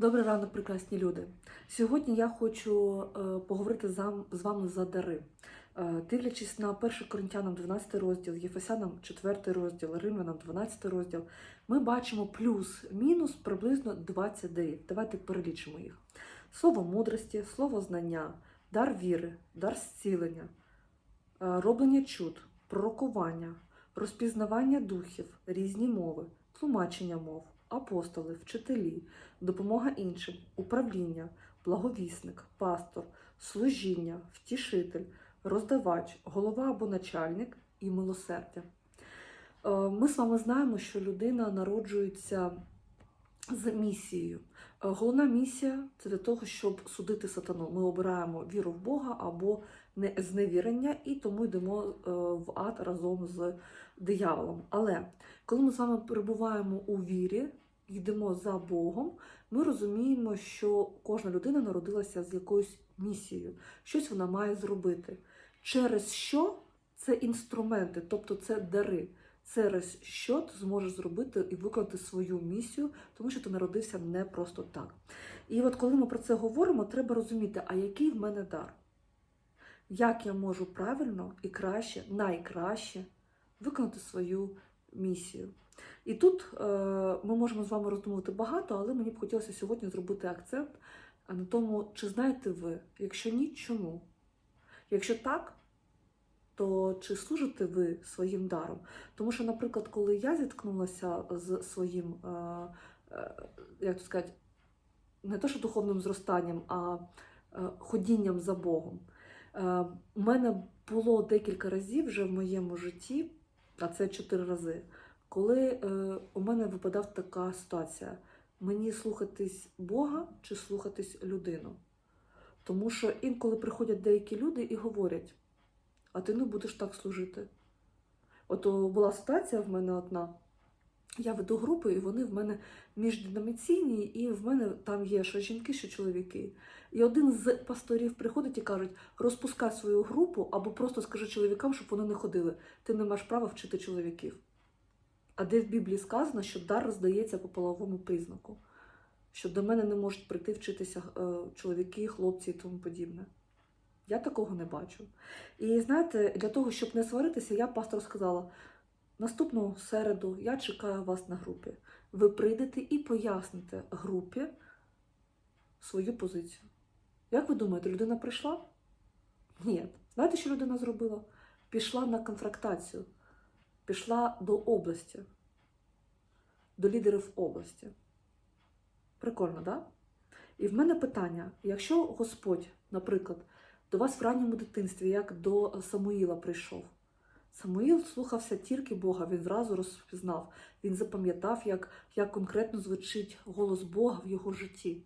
Добрий ранок, прекрасні люди. Сьогодні я хочу е, поговорити з вами за дари. Е, дивлячись на 1 Коринтянам 12 розділ, Єфесянам 4 розділ, Римлянам 12 розділ, ми бачимо плюс-мінус приблизно 20 дарів. Давайте перелічимо їх: слово мудрості, слово знання, дар віри, дар зцілення, е, роблення чуд, пророкування, розпізнавання духів, різні мови, тлумачення мов, апостоли, вчителі, допомога іншим, управління, благовісник, пастор, служіння, втішитель, роздавач, голова або начальник і милосердя. Е, Ми з вами знаємо, що людина народжується з місією. Е, Головна місія це для того, щоб судити сатану. Ми обираємо віру в Бога або зневірення, і тому йдемо е, в ад разом з дияволом. Але коли ми з вами перебуваємо у вірі, йдемо за Богом, ми розуміємо, що кожна людина народилася з якоюсь місією, щось вона має зробити. Через що це інструменти, тобто це дари. Через що ти зможеш зробити і виконати свою місію, тому що ти народився не просто так. І от коли ми про це говоримо, треба розуміти, а який в мене дар? Як я можу правильно і краще, найкраще виконати свою місію. І тут е, ми можемо з вами роздумувати багато, але мені б хотілося сьогодні зробити акцент на тому, чи знаєте ви, якщо ні, чому? Якщо так, то чи служите ви своїм даром? Тому що, наприклад, коли я зіткнулася з своїм, е, е, як то сказати, не то, що духовним зростанням, а е, ходінням за Богом, е, у мене було декілька разів вже в моєму житті, а це чотири рази, коли е, у мене випадав така ситуація: мені слухатись Бога чи слухатись людину. Тому що інколи приходять деякі люди і говорять, а ти не будеш так служити. От була ситуація в мене одна. Я веду групи, і вони в мене міждинаміційні, і в мене там є що жінки, що чоловіки. І один з пасторів приходить і кажуть: розпускай свою групу або просто скажи чоловікам, щоб вони не ходили. Ти не маєш права вчити чоловіків. А де в Біблії сказано, що дар роздається по половому признаку, що до мене не можуть прийти вчитися е, чоловіки, хлопці і тому подібне. Я такого не бачу. І знаєте, для того, щоб не сваритися, я пастору сказала: наступну середу я чекаю вас на групі. Ви прийдете і поясните групі свою позицію. Як ви думаєте, людина прийшла? Ні. Знаєте, що людина зробила? Пішла на конфрактацію, пішла до області, до лідерів області. Прикольно, так? Да? І в мене питання: якщо Господь, наприклад, до вас в ранньому дитинстві, як до Самуїла прийшов, Самуїл слухався тільки Бога, він зразу розпізнав, він запам'ятав, як, як конкретно звучить голос Бога в його житті.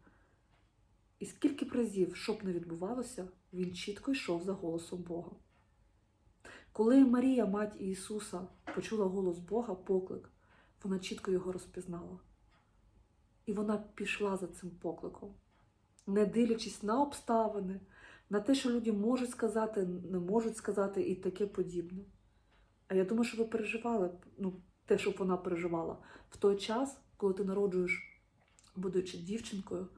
І скільки разів, щоб не відбувалося, він чітко йшов за голосом Бога. Коли Марія, мать Ісуса, почула голос Бога, поклик, вона чітко його розпізнала. І вона пішла за цим покликом, не дивлячись на обставини, на те, що люди можуть сказати, не можуть сказати і таке подібне. А я думаю, що ви переживали ну, те, що вона переживала в той час, коли ти народжуєш, будучи дівчинкою,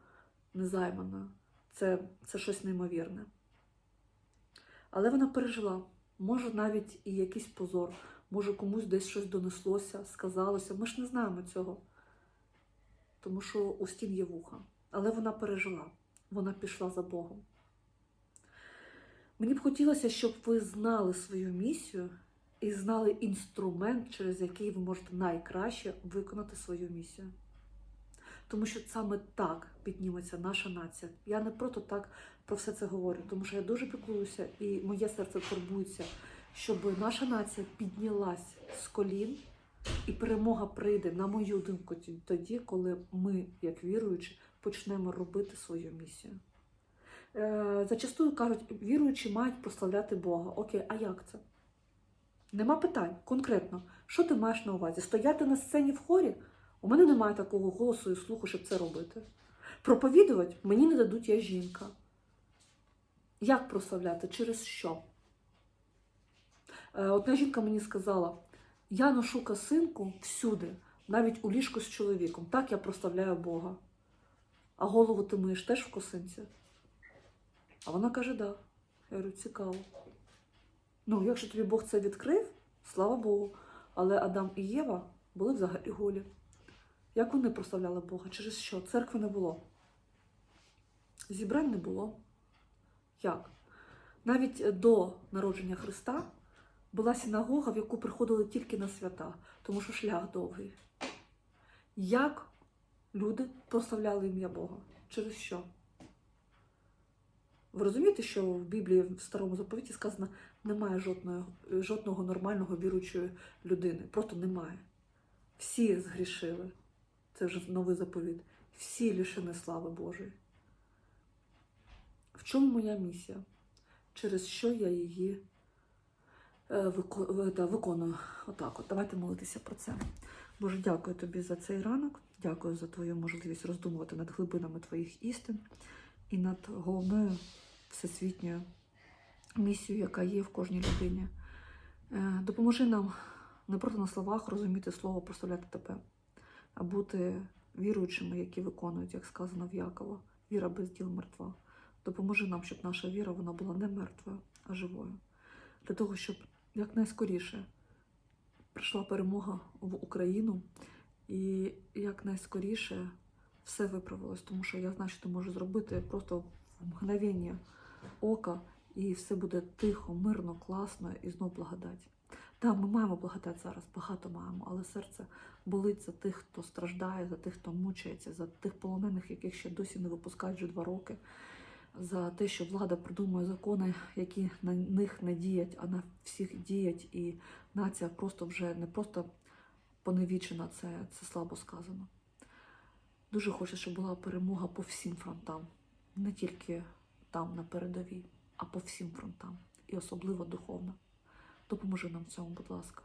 незайманою. Це, це щось неймовірне. Але вона пережила. Може, навіть і якийсь позор, може комусь десь щось донеслося, сказалося. Ми ж не знаємо цього. Тому що у стін є вуха. Але вона пережила, вона пішла за Богом. Мені б хотілося, щоб ви знали свою місію і знали інструмент, через який ви можете найкраще виконати свою місію. Тому що саме так підніметься наша нація. Я не просто так про все це говорю, тому що я дуже піклуюся і моє серце турбується, щоб наша нація піднялась з колін, і перемога прийде, на мою думку, тоді, коли ми, як віруючі, почнемо робити свою місію. Е, Зачастую кажуть, віруючі мають прославляти Бога. Окей, а як це? Нема питань. Конкретно, що ти маєш на увазі? Стояти на сцені в хорі? У мене немає такого голосу і слуху, щоб це робити. Проповідувати мені не дадуть я жінка. Як прославляти? Через що? Е, Одна жінка мені сказала: я ношу косинку всюди, навіть у ліжку з чоловіком. Так я прославляю Бога. А голову ти миєш теж в косинці? А вона каже, да. Я говорю, цікаво. Ну, якщо тобі Бог це відкрив, слава Богу. Але Адам і Єва були взагалі голі. Як вони прославляли Бога? Через що? Церкви не було. Зібрань не було. Як? Навіть до народження Христа була синагога, в яку приходили тільки на свята, тому що шлях довгий. Як люди прославляли ім'я Бога? Через що? Ви розумієте, що в Біблії в старому заповіті сказано, немає жодного, жодного нормального віруючої людини. Просто немає. Всі згрішили. Це вже новий заповіт. Всі лишені слави Божої. В чому моя місія? Через що я її е, виконую? Отак от. Давайте молитися про це. Боже, дякую тобі за цей ранок. Дякую за твою можливість роздумувати над глибинами твоїх істин і над головною всесвітньою місією, яка є в кожній людині. Е, Допоможи нам не просто на словах розуміти слово, прославляти тебе, а бути віруючими, які виконують, як сказано в Якова, віра без діл мертва. Допоможи нам, щоб наша віра вона була не мертвою, а живою. Для того, щоб якнайскоріше прийшла перемога в Україну і якнайскоріше все виправилось, тому що я знаю, що ти можеш зробити просто в мгновення ока, і все буде тихо, мирно, класно і знов благодать. Так, ми маємо благодать зараз, багато маємо, але серце болить за тих, хто страждає, за тих, хто мучається, за тих полонених, яких ще досі не випускають вже два роки, за те, що влада придумує закони, які на них не діють, а на всіх діють, і нація просто вже не просто поневічена, це, це слабо сказано. Дуже хочу, щоб була перемога по всім фронтам, не тільки там, на передовій, а по всім фронтам, і особливо духовно. Допоможи нам в цьому, будь ласка.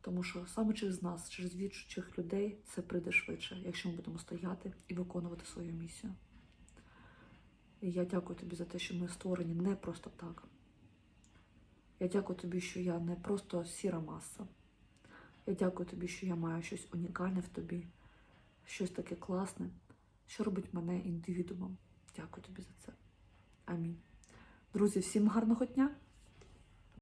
Тому що саме через нас, через віруючих людей, це прийде швидше, якщо ми будемо стояти і виконувати свою місію. І я дякую тобі за те, що ми створені не просто так. Я дякую тобі, що я не просто сіра маса. Я дякую тобі, що я маю щось унікальне в тобі, щось таке класне, що робить мене індивідумом. Дякую тобі за це. Амінь. Друзі, всім гарного дня!